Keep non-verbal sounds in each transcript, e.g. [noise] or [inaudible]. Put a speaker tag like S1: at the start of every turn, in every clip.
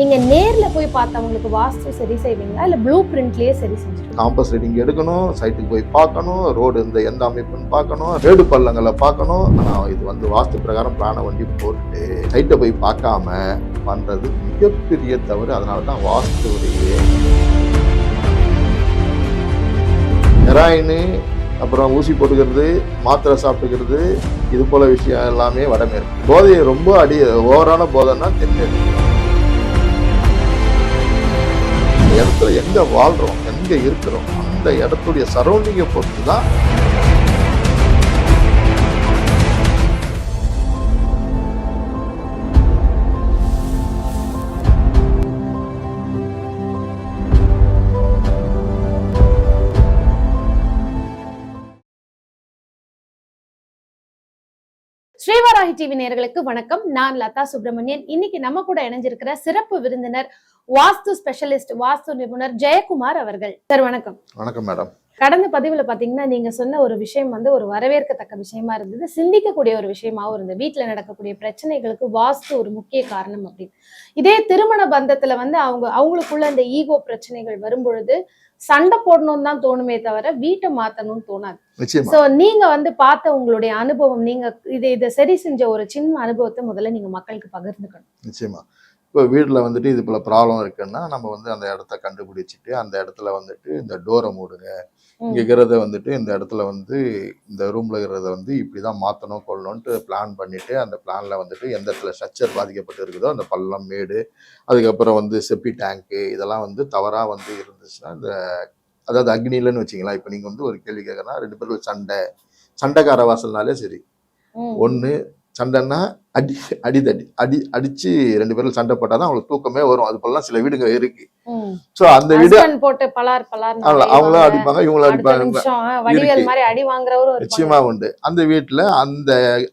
S1: நீங்க நேர்ல போய் பார்த்தவங்களுக்கு வாஸ்து சரி செய்வீங்களா? இல்ல ப்ளூ பிரிண்ட்லயே சரி செஞ்சு
S2: காம்பஸ் ரீடிங் எடுக்கணும் சைட்டுக்கு போய் பார்க்கணும் ரோடு இந்த எந்த அமைப்புன்னு பார்க்கணும் ரேடு பள்ளங்களை பார்க்கணும். ஆனால் இது வந்து வாஸ்து பிரகாரம் பிளானை வண்டி போட்டு சைட்டை போய் பார்க்காம பண்றது மிகப்பெரிய தவறு. அதனால தான் வாஸ்துடைய ஹெராயின் அப்புறம் ஊசி போட்டுக்கிறது மாத்திரை சாப்பிட்டுக்கிறது இது போல விஷயம் எல்லாமே வடமேற்கு. போதையை ரொம்ப அடி ஓவரான போதைன்னா தென்மேற்கு. எங்கே வாழ்கிறோம் எங்கே இருக்கிறோம் அந்த இடத்துடைய சரௌண்டிங்கை பொறுத்து தான்
S1: ஸ்ரீவராகி டிவி நேயர்களுக்கு வணக்கம். நான் லதா சுப்பிரமணியன். இன்னைக்கு நம்ம கூட இணைஞ்சிருக்கிற சிறப்பு விருந்தினர் வாஸ்து ஸ்பெஷலிஸ்ட் வாஸ்து நிபுணர் ஜெயக்குமார் அவர்கள். சார் வணக்கம்.
S2: வணக்கம் மேடம்.
S1: கடந்த பதிவுல பாத்தீங்கன்னா நீங்க சொன்ன ஒரு விஷயம் வந்து ஒரு வரவேற்கத்தக்க விஷயமா இருந்தது. சிந்திக்கக்கூடிய ஒரு விஷயமாவும் இருந்தது. வீட்டுல நடக்கக்கூடிய பிரச்சனைகளுக்கு வாஸ்து ஒரு முக்கிய காரணம் அப்படின்னு. இதே திருமண பந்தத்துல வந்து அவங்க அவங்களுக்குள்ள இந்த ஈகோ பிரச்சனைகள் வரும் பொழுது சண்டை போடணும்னு தான் தோணுமே தவிர வீட்டை மாத்தணும்னு தோணாது. சோ நீங்க வந்து பார்த்த உங்களுடைய அனுபவம் நீங்க இதை இதை சரி செஞ்ச ஒரு சின்ன அனுபவத்தை முதல்ல நீங்க மக்களுக்கு பகிர்ந்துக்கணும்.
S2: நிச்சயமா. இப்போ வீட்டில் வந்துட்டு இது போல ப்ராப்ளம் இருக்குன்னா நம்ம வந்து அந்த இடத்த கண்டுபிடிச்சிட்டு அந்த இடத்துல வந்துட்டு இந்த டோரை மூடுங்க. இங்க இருக்கிறத வந்துட்டு இந்த இடத்துல வந்து இந்த ரூம்ல இருக்கிறத வந்து இப்படிதான் மாத்தணும் கொள்ளணும்ட்டு பிளான் பண்ணிட்டு அந்த பிளான்ல வந்துட்டு எந்த இடத்துல ஸ்ட்ரக்சர் பாதிக்கப்பட்டு இருக்குதோ அந்த பள்ளம் மேடு அதுக்கப்புறம் வந்து செப்பி டேங்க்கு இதெல்லாம் வந்து தவறா வந்து இருந்துச்சுன்னா இந்த அதாவது அக்னிலன்னு வச்சிங்களா இப்போ நீங்க வந்து ஒரு கேள்வி கேட்கறா ரெண்டு பேருக்கு சண்டை. சண்டைக்கார வாசல்னாலே சரி. ஒன்று சண்டைன்னா அடி அடிதடி அடி அடிச்சு ரெண்டு பேரும் சண்டை போட்டால் தான் அவங்களுக்கு தூக்கமே வரும். அது போலலாம் சில வீடுங்க இருக்கு. ஸோ அந்த வீடு
S1: போட்டு பலார் பலார்
S2: அவங்கள- அவங்களும் அடிப்பாங்க இவங்களும் அடிப்பாங்க. நிச்சயமா உண்டு. அந்த வீட்டில் அந்த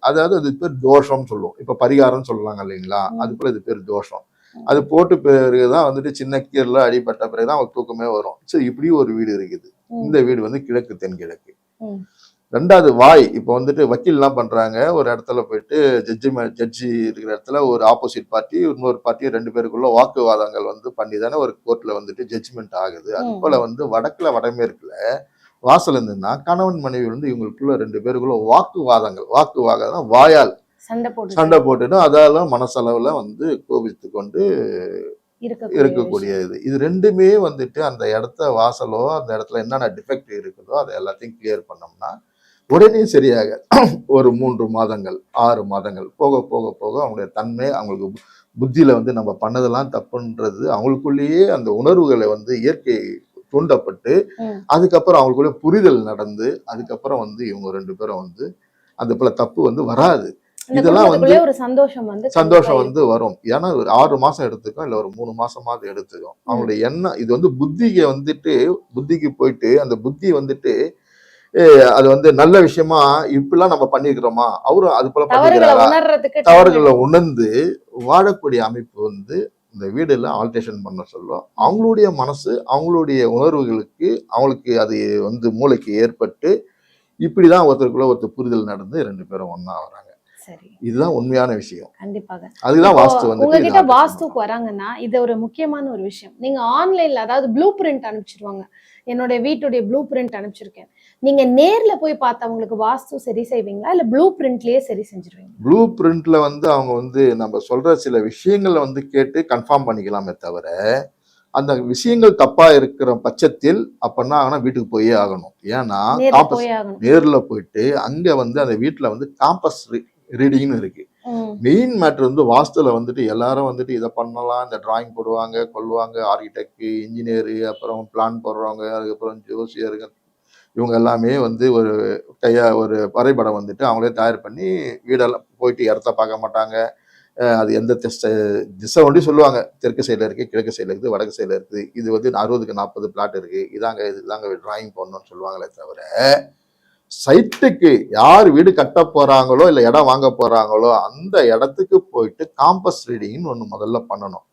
S2: அதாவது அது பேர் தோஷம்னு சொல்லுவோம். இப்போ பரிகாரம்னு சொல்லலாங்க இல்லைங்களா. அது போல இது பேர் தோஷம். அது போட்டு பிறகு தான் வந்துட்டு சின்ன கீரல அடிபட்ட பிறகு தான் அவங்களுக்கு தூக்கமே வரும். ஸோ இப்படி ஒரு வீடு இருக்குது. இந்த வீடு வந்து கிழக்கு தென்கிழக்கு. ரெண்டாவது வாய். இப்போ வந்துட்டு வக்கீல்லாம் பண்றாங்க. ஒரு இடத்துல போயிட்டு ஜட்ஜி ஜட்ஜி இருக்கிற இடத்துல ஒரு ஆப்போசிட் பார்ட்டி இன்னொரு பார்ட்டி ரெண்டு பேருக்குள்ள வாக்குவாதங்கள் வந்து பண்ணி தானே ஒரு கோர்ட்ல வந்துட்டு ஜட்ஜ்மெண்ட் ஆகுது. அது
S1: ம்.
S2: போல வந்து வடக்குல வடமேற்குல வாசல் இருந்துன்னா கணவன் மனைவி வந்து இவங்களுக்குள்ள ரெண்டு பேருக்குள்ள வாக்குவாதங்கள் வாக்குவாதம் வாயால்
S1: சண்டை போட்டு
S2: சண்டை போட்டுட்டு அதால மனசளவுல வந்து கோபித்து கொண்டு
S1: இருக்கக்கூடிய
S2: இருக்கக்கூடிய இது இது ரெண்டுமே வந்துட்டு அந்த இடத்த வாசலோ அந்த இடத்துல என்னென்ன டிஃபெக்ட் இருக்குதோ அதை எல்லாத்தையும் கிளியர் பண்ணோம்னா உடனே சரியாக [clears throat] ஒரு மூன்று மாதங்கள் ஆறு மாதங்கள் போக போக போக அவங்களுடைய தன்மை அவங்களுக்கு புத்தியில வந்து நம்ம பண்ணதெல்லாம் தப்புன்றது அவங்களுக்குள்ளேயே அந்த உணர்வுகளை வந்து இயற்கை தூண்டப்பட்டு. அதுக்கப்புறம் அவங்களுக்குள்ள புரிதல் நடந்து அதுக்கப்புறம் வந்து இவங்க ரெண்டு பேரும் வந்து அந்த போல தப்பு வந்து வராது. இதெல்லாம்
S1: குடும்பத்துக்குள்ளே ஒரு சந்தோஷம் வந்து
S2: சந்தோஷம் வந்து வரும். ஏன்னா ஒரு ஆறு மாசம் எடுத்துக்கும் இல்ல ஒரு மூணு மாசமாவது எடுத்துக்கும் அவங்களுடைய எண்ணம் இது வந்து புத்திக்கு வந்துட்டு புத்திக்கு போயிட்டு அந்த புத்தி வந்துட்டு அது வந்து நல்ல விஷயமா இப்படிலாம் நம்ம பண்ணிக்கிறோமா அவரும் அது போல பண்ணிக்கிறாரா? தவறுகளை உணர்ந்து வாழக்கூடிய அமைப்பு வந்து இந்த வீடுல ஆல்டேஷன் பண்ண சொல்லும் அவங்களுடைய மனசு அவங்களுடைய உணர்வுகளுக்கு அவங்களுக்கு அது வந்து மூளைக்கு ஏற்பட்டு இப்படிதான் ஒருத்தருக்குள்ள ஒருத்தர் புரிதல் நடந்து ரெண்டு பேரும் ஒண்ணா வராங்க.
S1: சரி.
S2: இதுதான் உண்மையான விஷயம்.
S1: கண்டிப்பாக.
S2: அதுதான் வாஸ்து வந்து
S1: உங்ககிட்ட வாஸ்துக்கு வராங்கன்னா இது ஒரு முக்கியமான ஒரு விஷயம். நீங்க ஆன்லைன்ல அதாவது ப்ளூ பிரிண்ட் அனுப்பிச்சிருவாங்க. என்னுடைய வீட்டுடைய ப்ளூ பிரிண்ட் அனுப்பிச்சிருக்கேன். நீங்க நேர்ல போய் பார்த்தவங்களுக்கு வாஸ்து சரி செய்வீங்களா? இல்ல ப்ளூ பிரிண்ட்லயே சரி செஞ்சிருவீங்க
S2: ப்ளூ பிரிண்ட்ல வந்து அவங்க வந்து நம்ம சொல்ற சில விஷயங்களை வந்து கேட்டு கன்ஃபார்ம் பண்ணிக்கலாமே தவிர அந்த விஷயங்கள் தப்பா இருக்கிற பட்சத்தில் அப்பன்னா ஆனா வீட்டுக்கு போயே ஆகணும். ஏன்னா
S1: நேர்ல
S2: காம்பஸ் நேர்ல போயிட்டு அங்க வந்து அந்த வீட்டுல வந்து காம்பஸ் ரீடிங்னு இருக்கு. மெயின் மேட்ரு வந்து வாஸ்துல வந்துட்டு எல்லாரும் வந்துட்டு இதை பண்ணலாம். இந்த டிராயிங் போடுவாங்க கொள்வாங்க ஆர்கிடெக்ட் இன்ஜினியரு அப்புறம் பிளான் போடுறவங்க அதுக்கப்புறம் ஜோசியருங்க இவங்க எல்லாமே வந்து ஒரு கையா ஒரு வரைபடம் வந்துட்டு அவங்களே தயார் பண்ணி வீடெல்லாம் போயிட்டு இடத்த பார்க்க மாட்டாங்க. அது எந்த திசை ஒன்றி சொல்லுவாங்க. தெற்கு சைடில் இருக்குது கிழக்கு சைடில் இருக்குது வடக்கு சைடில் இருக்குது. இது வந்து அறுபதுக்கு நாற்பது பிளாட் இருக்குது இதாங்க இதுதாங்க டிராயிங் பண்ணணும்னு சொல்லுவாங்களே தவிர சைட்டுக்கு யார் வீடு கட்ட போகிறாங்களோ இல்லை இடம் வாங்க போகிறாங்களோ அந்த இடத்துக்கு போயிட்டு காம்பஸ் ரீடிங்னு ஒன்று முதல்ல பண்ணணும்.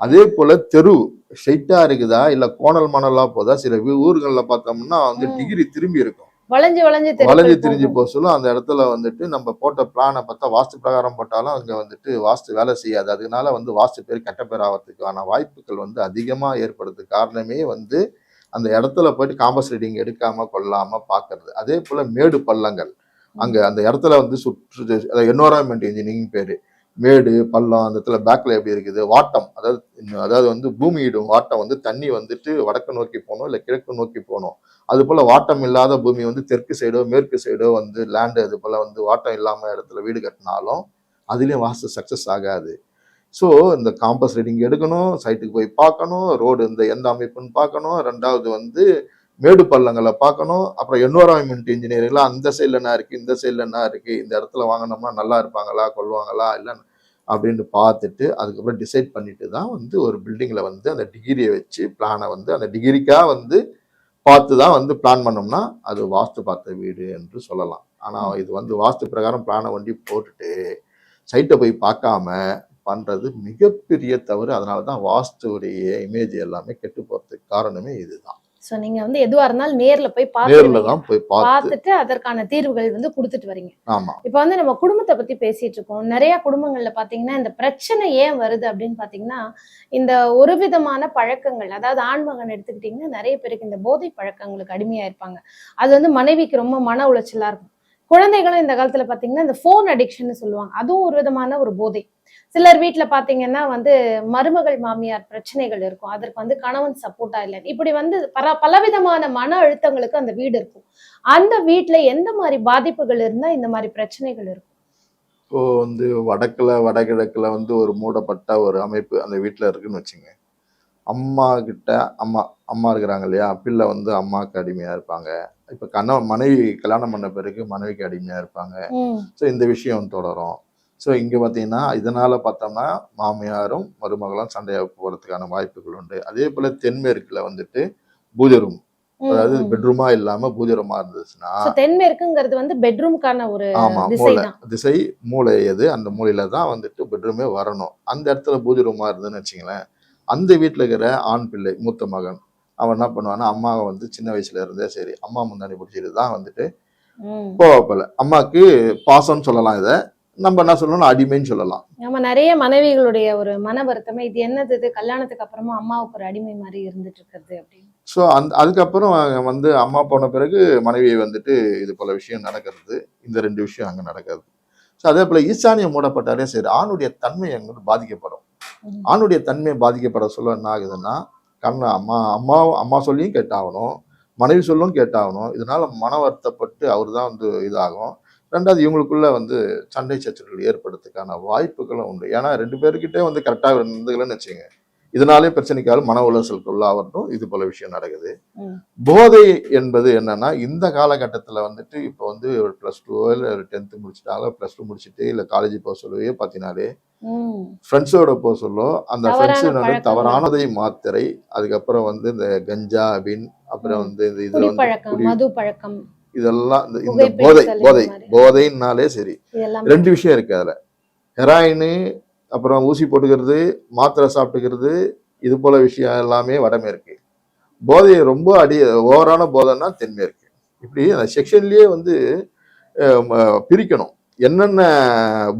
S2: அதே போல தெரு ஸ்ட்ரைட்டா இருக்குதா இல்ல கோணல் மணலா போதா சில ஊர்கள்ல பார்த்தோம்னா வந்து. டிகிரி திரும்பி இருக்கும்.
S1: வளைஞ்சு வளைஞ்சு
S2: வளைஞ்சு திரிஞ்சு. போக சொல்ல அந்த இடத்துல வந்துட்டு நம்ம போட்ட பிளானை பார்த்தா வாஸ்து பிரகாரம் போட்டாலும் அங்க வந்துட்டு வாஸ்து வேலை செய்யாது. அதனால வந்து வாஸ்து பேர் கெட்ட பேர் ஆகிறதுக்கான வாய்ப்புகள் வந்து அதிகமா ஏற்படுறதுக்கு காரணமே வந்து அந்த இடத்துல போயிட்டு காம்பஸ் ரீடிங் எடுக்காம கொள்ளாம பாக்குறது. அதே போல மேடு பள்ளங்கள். அங்க அந்த இடத்துல வந்து சுற்று என்வரான்மெண்ட் இன்ஜினியரிங் பேரு. மேடு பள்ளம் அந்த இடத்துல பேக்கில் எப்படி இருக்குது? வாட்டம் அதாவது அதாவது வந்து பூமியிடும் வாட்டம் வந்து தண்ணி வந்துட்டு வடக்கு நோக்கி போகணும் இல்லை கிழக்கு நோக்கி போகணும். அது போல் வாட்டம் இல்லாத பூமி வந்து தெற்கு சைடோ மேற்கு சைடோ வந்து லேண்டு அது போல் வந்து வாட்டம் இல்லாமல் இடத்துல வீடு கட்டினாலும் அதுலேயும் வாஸ்து சக்ஸஸ் ஆகாது. ஸோ இந்த காம்பஸ் ரீடிங் எடுக்கணும் சைட்டுக்கு போய் பார்க்கணும் ரோடு இந்த எந்த அமைப்புன்னு பார்க்கணும் ரெண்டாவது வந்து மேடு பள்ளங்களை பார்க்கணும். அப்புறம் என்வரான்மெண்ட் இன்ஜினியரிங்ல அந்த சைடில் என்ன இருக்கு இந்த சைடில் என்ன இருக்கு இந்த இடத்துல வாங்கினோம்னா நல்லா இருப்பாங்களா கொள்வாங்களா இல்லை அப்படின்னு பார்த்துட்டு அதுக்கப்புறம் டிசைட் பண்ணிட்டு தான் வந்து ஒரு பில்டிங்கில் வந்து அந்த டிகிரியை வச்சு பிளானை வந்து அந்த டிகிரிக்காக வந்து பார்த்து தான் வந்து பிளான் பண்ணோம்னா அது வாஸ்து பார்த்த வீடு என்று சொல்லலாம். ஆனால் இது வந்து வாஸ்து பிரகாரம் பிளானை வண்டி போட்டுட்டு சைட்டை போய் பார்க்காம பண்றது மிகப்பெரிய தவறு. அதனால தான் வாஸ்துவுடைய இமேஜ் எல்லாமே கெட்டு போறதுக்கு காரணமே இதுதான்.
S1: சோ நீங்க வந்து எதுவா இருந்தாலும் நேர்ல போய் பார்த்து பார்த்துட்டு அதற்கான தீர்வுகள் வந்து கொடுத்துட்டு வரீங்க.
S2: ஆமா.
S1: இப்ப வந்து நம்ம குடும்பத்தை பத்தி பேசிட்டு இருக்கோம். நிறைய குடும்பங்கள்ல பாத்தீங்கன்னா இந்த பிரச்சனை ஏன் வருது அப்படின்னு பாத்தீங்கன்னா இந்த ஒரு விதமான பழக்கங்கள் அதாவது ஆண்மகன் எடுத்துக்கிட்டீங்கன்னா நிறைய பேருக்கு இந்த போதை பழக்கங்களுக்கு அடிமையா இருப்பாங்க. அது வந்து மனைவிக்கு ரொம்ப மன உளைச்சலா இருக்கும். குழந்தைகளும் இந்த காலத்துல பாத்தீங்கன்னா இந்த போன் அடிக்ஷன் சொல்லுவாங்க. அதுவும் ஒரு விதமான ஒரு போதை. சிலர் வீட்ல பாத்தீங்கன்னா வந்து மருமகள் மாமியார் பிரச்சனைகள் இருக்கும். அதற்கு வந்து கணவன் சப்போர்ட்டா இல்லை இப்படி வந்து பல பலவிதமான மன அழுத்தங்களுக்கு அந்த வீடு இருக்கும். அந்த வீட்ல எந்த மாதிரி பாதிப்புகள் இருந்தா இந்த மாதிரி பிரச்சனைகள் இருக்கும்?
S2: இப்போ வந்து வடக்குல வடகிழக்குல வந்து ஒரு மூடப்பட்ட ஒரு அமைப்பு அந்த வீட்டுல இருக்குன்னு வச்சுங்க. அம்மா கிட்ட அம்மா அம்மா இருக்கிறாங்க இல்லையா? பிள்ளை வந்து அம்மாவுக்கு அடிமையா இருப்பாங்க. இப்ப கணவன் மனைவி கல்யாணம் பண்ண பிறகு மனைவிக்கு அடிமையா இருப்பாங்க. ஸோ இந்த விஷயம் தொடரும். ஸோ இங்கே பார்த்தீங்கன்னா இதனால பார்த்தோம்னா மாமியாரும் மருமகளும் சண்டையாக போகிறதுக்கான வாய்ப்புகள் உண்டு. அதே போல் தென்மேற்குல வந்துட்டு பூஜை ரூம் அதாவது. பெட்ரூமா இல்லாமல் பூஜை ரூமா இருந்துச்சுன்னா
S1: தென்மேற்குங்கிறது வந்து பெட்ரூம்க்கான ஒரு
S2: ஆமா மூளை. திசை மூளை எது அந்த மூலையில தான் வந்துட்டு பெட்ரூமே வரணும். அந்த இடத்துல பூஜை ரூமா இருந்துன்னு வச்சுங்களேன் அந்த வீட்டில் இருக்கிற ஆண் பிள்ளை மூத்த மகன் அவன் என்ன பண்ணுவான்னா அம்மாவை வந்து சின்ன வயசுல இருந்தே சரி அம்மா முன்னாடி பிடிச்சிட்டு தான் வந்துட்டு
S1: ம்.
S2: போகப்பல அம்மாக்கு பாசம்னு சொல்லலாம் இதை. நம்ம என்ன சொல்லணும் அடிமைன்னு சொல்லலாம்.
S1: நம்ம நிறைய மனைவிகளுடைய ஒரு மன வருத்தமே இது என்னது இது கல்யாணத்துக்கு அப்புறமா அம்மாவுக்கு ஒரு அடிமை மாதிரி இருந்துட்டு இருக்கிறது அப்படின்னு.
S2: ஸோ அந்த அதுக்கப்புறம் வந்து அம்மா போன பிறகு மனைவி வந்துட்டு இது போல விஷயம் நடக்கிறது. இந்த ரெண்டு விஷயம் அங்கே நடக்கிறது. ஸோ அதே போல ஈசானியம் மூடப்பட்டாலே சரி ஆணுடைய தன்மை அங்கே பாதிக்கப்படும். ஆணுடைய தன்மை பாதிக்கப்பட சொல்ல என்ன ஆகுதுன்னா கண்ண அம்மா அம்மா அம்மா சொல்லியும் கேட்டாகணும் மனைவி சொல்லும் கேட்டாகணும். இதனால மன வருத்தப்பட்டு அவர் தான் வந்து இதாகும். ரெண்டாவது இவங்களுக்குள்ள வந்து சண்டை சச்சரவுகள் ஏற்படுறதுக்கான வாய்ப்புகளும் உண்டு ஏன்னா ரெண்டு பேருக்கிட்டே வந்து கரெக்டாக இருந்துக்கலன்னு வச்சுங்க இதனாலே பிரச்சனைக்காக மன உளைச்சலுக்கு உள்ளாகட்டும் இது போல விஷயம் நடக்குது. போதை என்பது என்னன்னா இந்த காலகட்டத்தில் வந்துட்டு இப்போ வந்து ஒரு ப்ளஸ் டூ இல்லை டென்த்து முடிச்சிட்டாங்க ப்ளஸ் டூ முடிச்சுட்டு இல்லை காலேஜ் போக சொல்லவே பார்த்தீங்கன்னாலே
S1: ம்.
S2: ஃப்ரெண்ட்ஸோட போக சொல்லும் அந்த ஃப்ரெண்ட்ஸ். தவறானதை மாத்திரை அதுக்கப்புறம் வந்து இந்த கஞ்சா பின் அப்புறம். வந்து இந்த இதுல வந்து
S1: மது பழக்கம்
S2: இதெல்லாம் இந்த- போதை போதை
S1: மாதிரி.
S2: போதைன்னாலே சரி. ரெண்டு விஷயம் இருக்கு அதுல. ஹெராயின் அப்புறம் ஊசி போட்டுக்கிறது மாத்திரை சாப்பிட்டுக்கிறது இது போல விஷயம் எல்லாமே வடமேற்கு போதையை ரொம்ப அடி ஓவரான போதைன்னா தென்மேற்கு இப்படி அந்த செக்ஷன்லயே வந்து பிரிக்கணும். என்னென்ன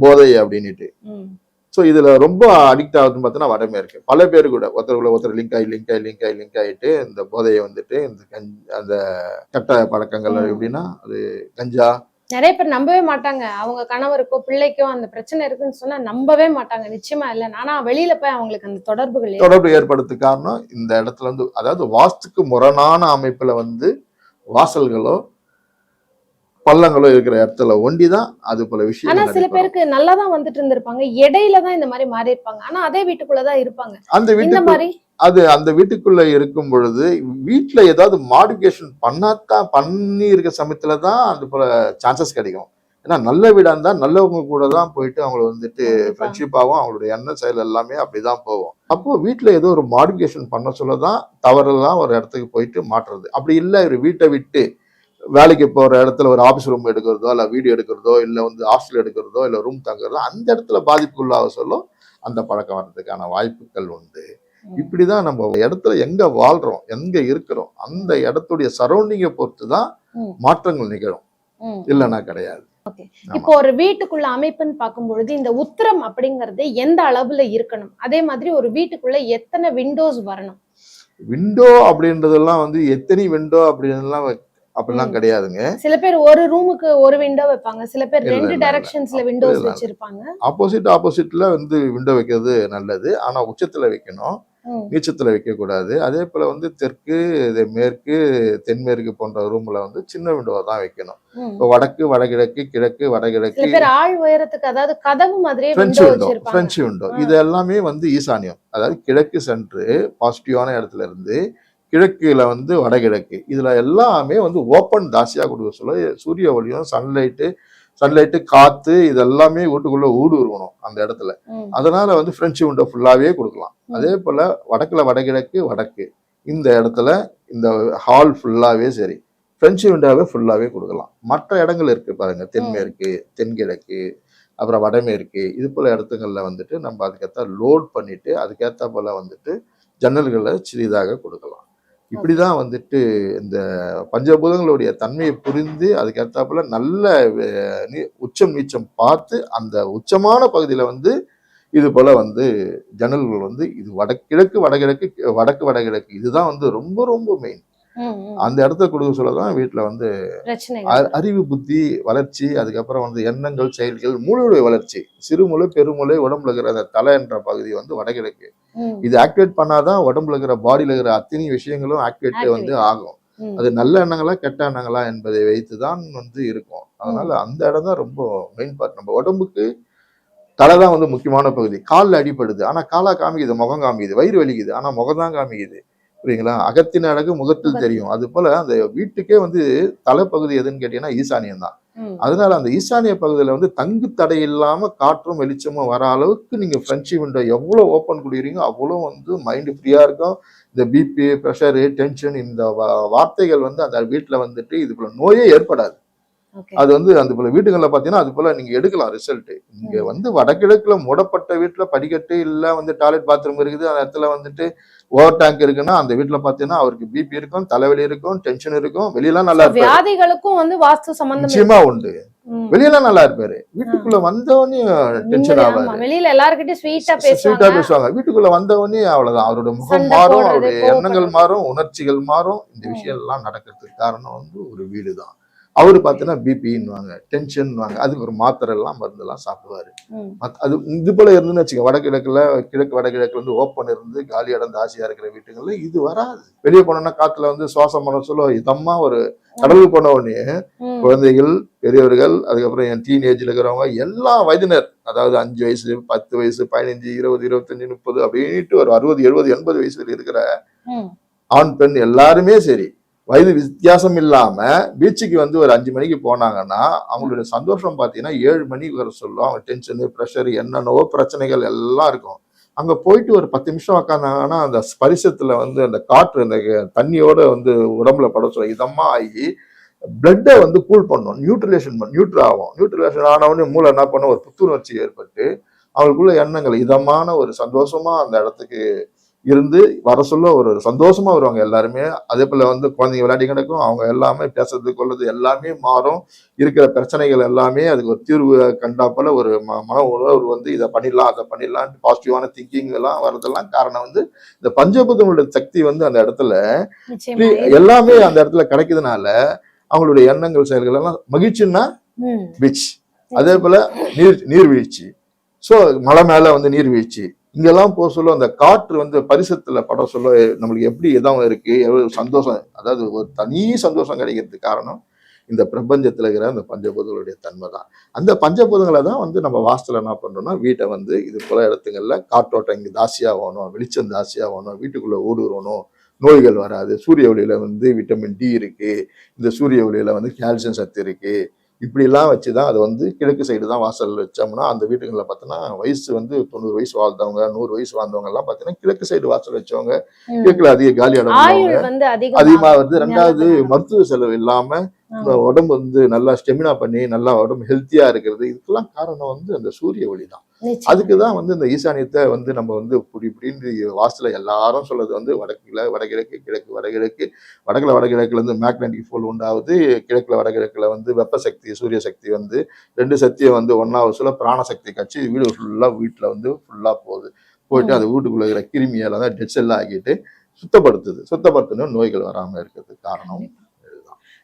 S2: போதை அப்படின்னுட்டு.
S1: ம்.
S2: ஸோ இதுல ரொம்ப அடிக்ட் ஆகுதுன்னு பார்த்தோன்னா வடமேற்கு பல பேர் கூட ஒருத்தர் கூட ஒருத்தர் லிங்க் ஆகி லிங்க் ஆகி லிங்க் ஆகி லிங்க் ஆகிட்டு இந்த போதையை வந்துட்டு இந்த கஞ் அந்த கட்ட பழக்கங்கள். எப்படின்னா அது கஞ்சா
S1: நிறைய பேர் நம்பவே மாட்டாங்க அவங்க கணவருக்கோ பிள்ளைக்கோ அந்த பிரச்சனை இருக்குன்னு சொன்னா நம்பவே மாட்டாங்க நிச்சயமா இல்ல ஆனா வெளியில போய் அவங்களுக்கு அந்த தொடர்புகள்.
S2: தொடர்பு ஏற்படுறதுக்கு காரணம் இந்த இடத்துல வந்து அதாவது வாஸ்துக்கு முரணான அமைப்புல வந்து வாசல்களோ பள்ளங்களோ இருக்கிற இடத்துல ஒண்டிதான் அது போல
S1: ஆனா
S2: விஷயம்
S1: சில
S2: நடைபெறும்.
S1: பேருக்கு நல்லா தான் வந்துட்டு இருந்திருப்பாங்க. இடையில தான் இந்த மாதிரி மாறி இருப்பாங்க ஆனா அதே வீட்டுக்குள்ளதான் இருப்பாங்க.
S2: அந்த வீட்டுக்கு
S1: மாதிரி
S2: அது அந்த வீட்டுக்குள்ள இருக்கும் பொழுது வீட்டுல ஏதாவது மாடிஃபிகேஷன் பண்ணாதான் பண்ணி இருக்க சமயத்துல தான் அது போல சான்சஸ் கிடைக்கும். ஏன்னா நல்ல வீடா இருந்தா நல்லவங்க கூட தான் போயிட்டு அவங்கள வந்துட்டு
S1: கண்டிப்பா.
S2: ஃப்ரெண்ட்ஷிப்பாகவும் அவங்களுடைய எண்ண செயல் எல்லாமே அப்படிதான் போகும். அப்போ வீட்டுல ஏதோ ஒரு மாடிஃபிகேஷன் பண்ண சொல்லதான் தவறெல்லாம் ஒரு இடத்துக்கு போயிட்டு மாட்டுறது அப்படி இல்லை ஒரு வீட்டை விட்டு வேலைக்கு போற இடத்துல ஒரு ஆபீஸ் ரூம் எடுக்கிறதோ இல்ல வீடு எடுக்கிறதோ இல்ல வந்து ஹாஸ்டல் எடுக்கிறதோ இல்ல ரூம் தங்குறதோ அந்த இடத்துல பாதிப்புக்குள்ளாக சொல்லும் அந்த பழக்கம் வர்றதுக்கான வாய்ப்புகள் உண்டு. இப்படிதான் நம்ம இடத்துல எங்க வாழ்றோம் எங்க இருக்கிறோம் அந்த இடத்துடைய சரௌண்டிங்கை பொறுத்து தான். மாற்றங்கள் நிகழும். இல்லைன்னா கிடையாது.
S1: இப்போ ஒரு வீட்டுக்குள்ள அமைப்புன்னு பார்க்கும் பொழுது இந்த உத்தரம் அப்படிங்கறது எந்த அளவுல இருக்கணும்? அதே மாதிரி ஒரு வீட்டுக்குள்ள எத்தனை விண்டோஸ் வரணும்?
S2: விண்டோ அப்படின்றதெல்லாம் வந்து எத்தனை விண்டோ அப்படின்லாம் வைக்க- அப்படிலாம். கிடையாதுங்க
S1: சில பேர் ஒரு ரூமுக்கு ஒரு விண்டோ வைப்பாங்க சில பேர் ரெண்டு. டைரக்ஷன்ஸ்ல விண்டோஸ். வச்சிருப்பாங்க
S2: ஆப்போசிட் ஆப்போசிட்ல வந்து விண்டோ வைக்கிறது நல்லது ஆனா உச்சத்துல வைக்கணும். நீச்சத்துல வைக்க கூடாது அதே போல வந்து தெற்கு மேற்கு தென்மேற்கு போன்ற ரூம்ல வந்து சின்ன விண்டோவை தான் வைக்கணும். இப்போ வடக்கு வடகிழக்கு கிழக்கு வடகிழக்கு
S1: ஆள் உயரத்துக்கு அதாவது கதவு மாதிரியே
S2: பிரெஞ்சு
S1: விண்டோ
S2: விண்டோ
S1: வச்சிருப்பாங்க
S2: பிரெஞ்சு விண்டோ. இது எல்லாமே வந்து ஈசானியம் அதாவது கிழக்கு சென்று பாசிட்டிவான இடத்துல இருந்து கிழக்குல வந்து வடகிழக்கு. இதுல எல்லாமே வந்து ஓப்பன் தாசியா கொடுக்க சொல்ல சூரிய ஒளியும் சன்லைட்டு சன்லைட்டு காத்து இது எல்லாமே வீட்டுக்குள்ள ஊடுருவணும் அந்த இடத்துல. அதனால வந்து பிரெஞ்சு விண்டோ ஃபுல்லாவே கொடுக்கலாம். அதே போல வடக்குல வடகிழக்கு வடக்கு. இந்த இடத்துல இந்த ஹால் ஃபுல்லாவே சரி. பிரெஞ்சு விண்டோவே ஃபுல்லாவே கொடுக்கலாம். மற்ற இடங்கள் இருக்கு பாருங்க. தென்மேற்கு தென்கிழக்கு அப்புறம் வடமேற்கு. இது போல இடத்துங்கள்ல வந்துட்டு நம்ம அதுக்கேற்ற லோட் பண்ணிட்டு அதுக்கேற்ற போல வந்துட்டு ஜன்னல்களை சிறிதாக கொடுக்கலாம். இப்படிதான் வந்துட்டு இந்த பஞ்சபூதங்களுடைய தன்மையை புரிந்து அதுக்கேற்றாப்புல நல்ல உச்சம் நீச்சம் பார்த்து அந்த உச்சமான பகுதியில வந்து இது போல வந்து ஜன்னல்கள் வந்து இது வடகிழக்கு வடகிழக்கு வடக்கு வடகிழக்கு. இதுதான் வந்து ரொம்ப ரொம்ப மெயின் அந்த இடத்த கொடுக்க சொல்லதான் வீட்டுல வந்து அறிவு புத்தி வளர்ச்சி அதுக்கப்புறம் வந்து எண்ணங்கள் செயல்கள் மூளையுடைய வளர்ச்சி. சிறுமூளை பெருமூளை உடம்புல இருக்கிற அந்த தலை என்ற பகுதி வந்து வடகிழக்கு. இது ஆக்டிவேட் பண்ணாதான் உடம்புல இருக்கிற பாடியில இருக்கிற அத்தனை விஷயங்களும் ஆக்டிவேட் வந்து. ஆகும். அது நல்ல எண்ணங்களா கெட்ட எண்ணங்களா என்பதை வைத்து தான் வந்து இருக்கும். அதனால அந்த இடம் தான் ரொம்ப மெயின் பார்ட் நம்ம உடம்புக்கு தலை தான் வந்து முக்கியமான பகுதி. காலில் அடிபடுது. ஆனா காலா காமிக்குது முகம் காமிக்குது வயிறு வலிக்குது. ஆனா முகம் தான் காமிக்குது. புரியுங்களா அகத்தின் அழகு முகத்தில். தெரியும் அது போல அந்த வீட்டுக்கே வந்து தலைப்பகுதி எதுன்னு கேட்டீங்கன்னா ஈசானியம் தான். அதனால அந்த ஈசானிய பகுதியில வந்து தங்கு தடை இல்லாம காற்றும் வெளிச்சமும் வர அளவுக்கு நீங்க ஃப்ரெண்ட்ஷிப் விண்டோ எவ்வளவு ஓப்பன் கொடுக்குறீங்க அவ்வளோ வந்து மைண்ட் ஃப்ரீயா இருக்கும் இந்த பிபி ப்ரெஷரு டென்ஷன் இந்த வார்த்தைகள் வந்து அந்த வீட்டுல வந்துட்டு இது போல நோயே ஏற்படாது. அது வந்து அந்த போல வீடுகளில் பார்த்தீங்கன்னா அது போல நீங்க எடுக்கலாம் ரிசல்ட் இங்க. வந்து வடகிழக்குல மூடப்பட்ட வீட்டுல படிக்கட்டு இல்ல வந்து டாய்லெட் பாத்ரூம் இருக்குது. அந்த இடத்துல வந்துட்டு ஓவர் டேங்க் இருக்குன்னா அந்த வீட்டுல பார்த்தீங்கன்னா அவருக்கு பிபி இருக்கும் தலைவலி இருக்கும் டென்ஷன் இருக்கும். வெளியெல்லாம் நல்லா
S1: வியாதிகளுக்கும் வந்து வாஸ்து சம்பந்தம்.
S2: நிச்சயமா உண்டு. வெளியெல்லாம் நல்லா இருப்பாரு. வீட்டுக்குள்ள வந்தவொடனே டென்ஷன். ஆவாரு.
S1: வெளியில எல்லார்கிட்டயும் ஸ்வீட்டா பேசுவாங்க.
S2: வீட்டுக்குள்ள வந்தவொடனே அவ்வளவுதான். அவரோட முகம் மாறும் அவருடைய. எண்ணங்கள் மாறும் உணர்ச்சிகள் மாறும். இந்த. விஷயம் எல்லாம் நடக்கிறதுக்கு காரணம் வந்து ஒரு வீடு தான் அவரு பார்த்தீங்கன்னா பிபின்னுவாங்க டென்ஷன் வாங்க அதுக்கு ஒரு மாத்திரை எல்லாம் மருந்து எல்லாம் சாப்பிடுவாரு அது இது போல இருந்துன்னு வச்சுக்க வடகிழக்குல கிழக்கு வடகிழக்குல இருந்து ஓப்பன் இருந்து காலி அடர்ந்து ஆசையா இருக்கிற வீட்டுகள்ல இது வராது. வெளியே போனோம்னா காத்துல வந்து சுவாசம் பண்ண சொல்ல இதம்மா ஒரு கடலுக்கு போன உடனே. குழந்தைகள் பெரியவர்கள் அதுக்கப்புறம் என் டீனேஜ்ல இருக்கிறவங்க எல்லா வயதினர் அதாவது அஞ்சு வயசு பத்து வயசு பதினஞ்சு இருபது இருபத்தஞ்சு முப்பது அப்படின்ட்டு ஒரு அறுபது எழுபது எண்பது வயசுல இருக்கிற. ஆண் பெண் எல்லாருமே சரி. வயது வித்தியாசம் இல்லாமல் பீச்சுக்கு வந்து ஒரு அஞ்சு மணிக்கு போனாங்கன்னா அவங்களுடைய சந்தோஷம் பார்த்தீங்கன்னா ஏழு மணிக்கு வர சொல்லும். அவங்க டென்ஷனு ப்ரெஷர் என்னென்னவோ பிரச்சனைகள் எல்லாம் இருக்கும். அங்கே போயிட்டு ஒரு பத்து நிமிஷம் உக்காந்தாங்கன்னா அந்த ஸ்பரிசத்தில் வந்து அந்த காற்று அந்த தண்ணியோட வந்து உடம்புல பட இதமாக ஆகி பிளட்டை வந்து கூல் பண்ணும் நியூட்ரிலேஷன் நியூட்ரல் ஆகும். நியூட்ரிலேஷன் ஆனவொடனே மூளை என்ன பண்ணும்? ஒரு புத்துணர்ச்சி ஏற்பட்டு அவங்களுக்குள்ள எண்ணங்கள் இதமான ஒரு சந்தோஷமாக அந்த இடத்துக்கு இருந்து வர சொல்ல ஒரு சந்தோஷமா வருவாங்க எல்லாருமே. அதே போல வந்து குழந்தைங்க விளையாடி கிடக்கும் அவங்க எல்லாமே பேசுறது கொள்றது எல்லாமே மாறும். இருக்கிற பிரச்சனைகள் எல்லாமே அதுக்கு ஒரு தீர்வு கண்டா போல ஒரு மன உணர்வு வந்து இதை பண்ணிடலாம் அதை பண்ணிடலாம் பாசிட்டிவான திங்கிங் எல்லாம் வர்றதெல்லாம் காரணம் வந்து இந்த பஞ்சபூதங்களோட சக்தி வந்து அந்த இடத்துல எல்லாமே அந்த இடத்துல கிடைக்கிறதுனால அவங்களுடைய எண்ணங்கள் செயல்கள் எல்லாம் மகிழ்ச்சின்னா. பீச் அதே போல நீர் நீர்வீழ்ச்சி. ஸோ மலை மேல வந்து நீர்வீழ்ச்சி. இங்கெல்லாம் போக சொல்ல அந்த காற்று வந்து பரிசத்தில் பட சொல்ல நம்மளுக்கு எப்படி இதாக இருக்கு எவ்வளோ சந்தோஷம் அதாவது ஒரு தனி சந்தோஷம் கிடைக்கிறதுக்கு காரணம் இந்த பிரபஞ்சத்தில் இருக்கிற அந்த பஞ்சபூதங்களுடைய தன்மை தான் அந்த பஞ்சபூதங்களை தான் வந்து நம்ம வாசத்தில் என்ன பண்ணுறோம்னா வீட்டை வந்து இது போல இடத்துங்களில் காற்றோட்டம் இங்கே தாசியா வேணும் வெளிச்சம் தாசியா வேணும் வீட்டுக்குள்ளே ஊடுருவணும் நோய்கள் வராது சூரிய ஒளியில் வந்து விட்டமின் டி இருக்குது இந்த சூரிய ஒளியில் வந்து கால்சியம் சத்து இருக்குது இப்படிலாம் வச்சு தான் அது வந்து கிழக்கு சைடு தான் வாசல் வச்சோம்னா அந்த வீட்டுகளில் பார்த்தோன்னா வயசு வந்து தொண்ணூறு வயசு வாழ்ந்தவங்க நூறு வயசு வாழ்ந்தவங்க எல்லாம் பார்த்தீங்கன்னா கிழக்கு சைடு வாசல் வச்சவங்க. கிழக்குல அதிக காலி உள்ளவங்க
S1: ஆயுள் வந்து
S2: ரெண்டாவது மருத்துவ செலவு இல்லாம இந்த உடம்பு வந்து நல்லா ஸ்டெமினா பண்ணி நல்லா உடம்பு ஹெல்த்தியா இருக்கிறது இதுக்கெல்லாம் காரணம் வந்து அந்த சூரிய ஒளி தான். அதுக்கு தான் வந்து இந்த ஈசானியத்தை வந்து நம்ம வந்து இப்படி இப்படின்னு வாஸ்துல எல்லாரும் சொல்றது வந்து வடக்குல வடகிழக்கு கிழக்கு வடகிழக்கு வடக்குல வடகிழக்குல இருந்து மேக்னட்டிக் ஃபோல் உண்டாகுது கிழக்குல வடகிழக்குல வந்து வெப்ப சக்தி சூரிய சக்தி வந்து ரெண்டு சக்தியை வந்து ஒன்னா வசூல பிராண சக்தி கட்சி வீடு ஃபுல்லா வீட்டுல வந்து ஃபுல்லா போகுது. போயிட்டு அது வீட்டுக்குள்ள இருக்கிற கிருமியால தான் டெட் செல்லாம் ஆக்கிட்டு சுத்தப்படுத்துது. சுத்தப்படுத்தணும் நோய்கள் வராம இருக்கிறதுக்கு காரணம்.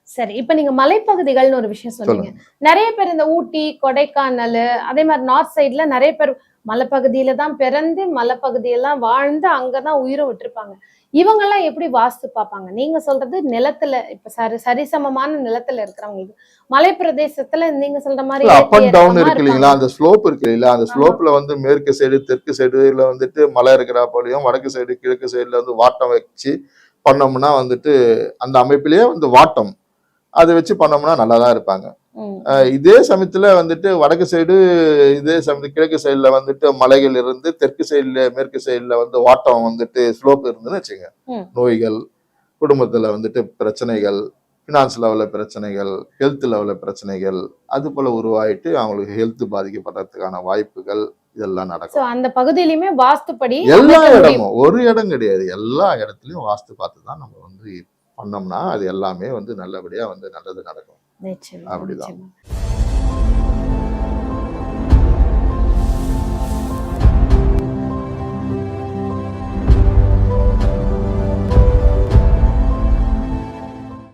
S1: சரி இப்ப நீங்க மலைப்பகுதிகள்னு ஒரு விஷயம் சொன்னீங்க. நிறைய பேர் இந்த ஊட்டி கொடைக்கானல் அதே மாதிரி நார்த் சைடுல நிறைய பேர் மலைப்பகுதியில தான் பிறந்து மலைப்பகுதியெல்லாம் வாழ்ந்து அங்கதான் உயிரை விட்டுருப்பாங்க. இவங்கெல்லாம் எப்படி வாஸ்து பார்ப்பாங்க? நீங்க சொல்றது நிலத்துல இப்ப சரி சரிசமமான நிலத்துல இருக்கிறவங்களுக்கு. மலை பிரதேசத்துல நீங்க சொல்ற மாதிரி
S2: அப் அண்ட் டவுன் இருக்கு இல்லைங்களா? அந்த ஸ்லோப் இருக்கு இல்லைங்களா? அந்த ஸ்லோப்ல வந்து மேற்கு சைடு தெற்கு சைடுல வந்துட்டு மலை இருக்கிற போலயும் வடக்கு சைடு கிழக்கு சைடுல வந்து வாட்டம் வச்சு பண்ணோம்னா வந்துட்டு அந்த அமைப்பிலேயே வந்து வாட்டம். அதை வச்சு பண்ணோம்னா நல்லா தான் இருப்பாங்க இதே சமயத்துல வந்துட்டு வடக்கு சைடு இதே சமயத்து கிழக்கு சைடுல வந்துட்டு மலைகள் இருந்து தெற்கு சைடுல மேற்கு சைடுல வந்து வாட்டம் வந்துட்டு ஸ்லோப் இருந்துன்னு வச்சுங்க. நோய்கள் குடும்பத்துல வந்துட்டு பிரச்சனைகள் ஃபினான்ஸ் லெவலில் பிரச்சனைகள் ஹெல்த் லெவலில் பிரச்சனைகள் அது போல உருவாயிட்டு அவங்களுக்கு ஹெல்த் பாதிக்கப்படுறதுக்கான வாய்ப்புகள் இதெல்லாம் நடக்கும்.
S1: அந்த பகுதியிலுமே வாஸ்துப்படி
S2: எல்லா. இடமும் ஒரு இடம் கிடையாது. எல்லா இடத்துலயும் வாஸ்து பார்த்து தான் நம்ம வந்து பண்ணோம்னா அது எல்லாமே வந்து நல்லபடியா வந்து நல்லது நடக்கும் அப்படிதான்.